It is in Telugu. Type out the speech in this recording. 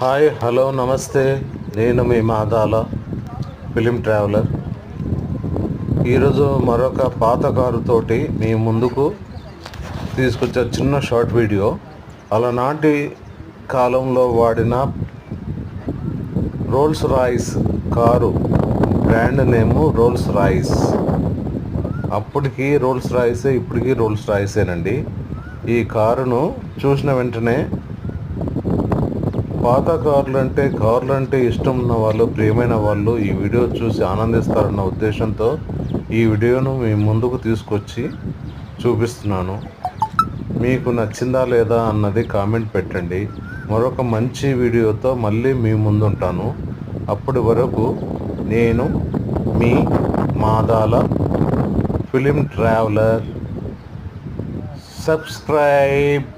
హాయ్ హలో నమస్తే. నేను మీ మాదాల ఫిలిం ట్రావెలర్. ఈరోజు మరొక పాత కారుతోటి మీ ముందుకు తీసుకొచ్చే చిన్న షార్ట్ వీడియో. అలనాటి కాలంలో వాడిన Rolls Royce car brand name Rolls Royce. అప్పటికి రోల్స్ రాయిసే ఇప్పటికీ రోల్స్ రాయిసేనండి. ఈ కారును చూసిన వెంటనే పాత కార్లు అంటే కార్లు అంటే ఇష్టం ఉన్న వాళ్ళు ప్రియమైన వాళ్ళు ఈ వీడియో చూసి ఆనందిస్తారన్న ఉద్దేశంతో ఈ వీడియోను మీ ముందుకు తీసుకొచ్చి చూపిస్తున్నాను. మీకు నచ్చిందా లేదా అన్నది కామెంట్ పెట్టండి. మరొక మంచి వీడియోతో మళ్ళీ మీ ముందుంటాను. అప్పటి వరకు నేను మీ మాదాల ఫిలిం ట్రావెలర్. సబ్స్క్రైబ్.